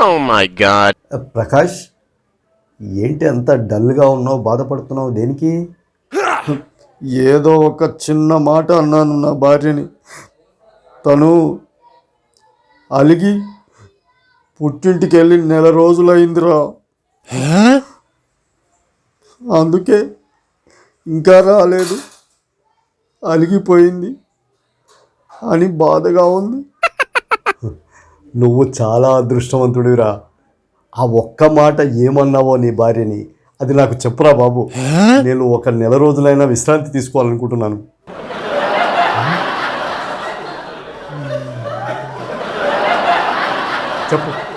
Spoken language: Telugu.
Oh my god. ప్రకాష్ ఏంటి అంత డల్గా ఉన్నావు బాధపడుతున్నావు దేనికి ఏదో ఒక చిన్న మాట అన్నాను నా భార్యని తను అలిగి పుట్టింటికి వెళ్ళి నెల రోజులైందిరా అందుకే ఇంకా రాలేదు. అలిగిపోయింది. అని బాధగా ఉంది. నువ్వు చాలా అదృష్టవంతుడివిరా. ఆ ఒక్క మాట ఏమన్నావో నీ భార్యని? అది నాకు చెప్పురా బాబు. నేను ఒక నెల రోజులైనా విశ్రాంతి తీసుకోవాలనుకుంటున్నాను. చెప్పు.